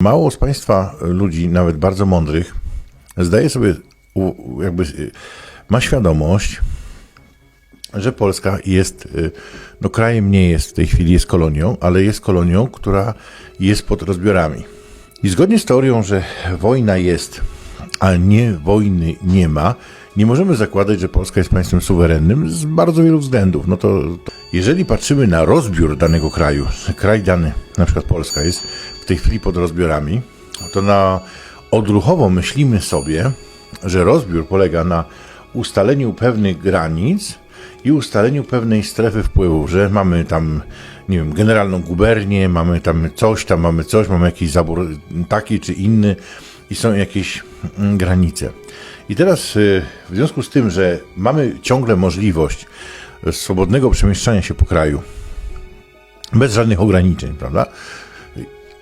Mało z Państwa ludzi, nawet bardzo mądrych, zdaje sobie, jakby y, ma świadomość, że Polska jest, y, no krajem nie jest w tej chwili, jest kolonią, ale jest kolonią, która jest pod rozbiorami. I zgodnie z teorią, że wojna jest, a nie wojny nie ma, nie możemy zakładać, że Polska jest państwem suwerennym z bardzo wielu względów. No to, to jeżeli patrzymy na rozbiór danego kraju, kraj dany, na przykład Polska, jest w tej chwili pod rozbiorami, to na odruchowo myślimy sobie, że rozbiór polega na ustaleniu pewnych granic i ustaleniu pewnej strefy wpływu, że mamy tam, nie wiem, generalną gubernię, mamy tam coś, tam mamy coś, mamy jakiś zabór taki czy inny i są jakieś mm, granice. I teraz y, w związku z tym, że mamy ciągle możliwość swobodnego przemieszczania się po kraju, bez żadnych ograniczeń, prawda?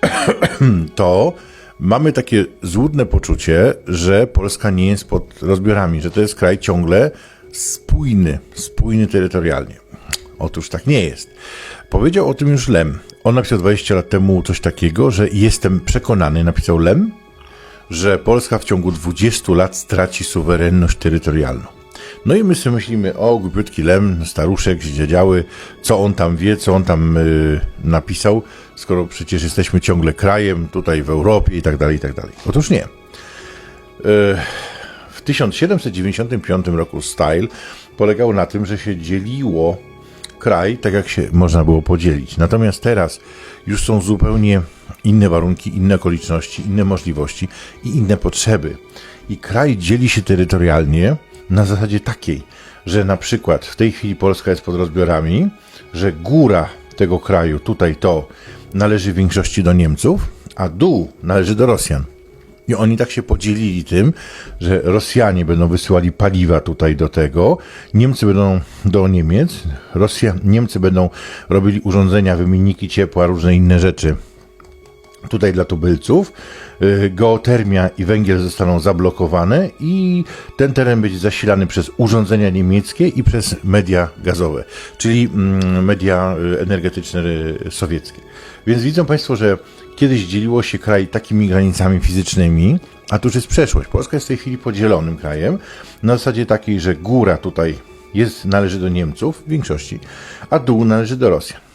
To mamy takie złudne poczucie, że Polska nie jest pod rozbiorami, że to jest kraj ciągle spójny, spójny terytorialnie. Otóż tak nie jest. Powiedział o tym już Lem. On napisał 20 lat temu coś takiego, że jestem przekonany, napisał Lem, że Polska w ciągu 20 lat straci suwerenność terytorialną. No i my sobie myślimy, o głupiutki Lem, staruszek, dziadziały, co on tam wie, co on tam y, napisał, skoro przecież jesteśmy ciągle krajem tutaj w Europie i tak dalej, i tak dalej. Otóż nie. Y, w 1795 roku Style polegał na tym, że się dzieliło kraj tak, jak się można było podzielić. Natomiast teraz już są zupełnie inne warunki, inne okoliczności, inne możliwości i inne potrzeby. I kraj dzieli się terytorialnie na zasadzie takiej, że na przykład w tej chwili Polska jest pod rozbiorami, że góra tego kraju, tutaj to, należy w większości do Niemców, a dół należy do Rosjan. I oni tak się podzielili tym, że Rosjanie będą wysyłali paliwa tutaj do tego, Niemcy będą do Niemiec, Rosja, Niemcy będą robili urządzenia, wymienniki ciepła, różne inne rzeczy tutaj dla tubylców. Y, Geotermia i węgiel zostaną zablokowane i ten teren będzie zasilany przez urządzenia niemieckie i przez media gazowe, czyli mm, media y, energetyczne y, sowieckie. Więc widzą Państwo, że kiedyś dzieliło się kraj takimi granicami fizycznymi, a tu już jest przeszłość. Polska jest w tej chwili podzielonym krajem na zasadzie takiej, że góra tutaj jest, należy do Niemców w większości, a dół należy do Rosjan.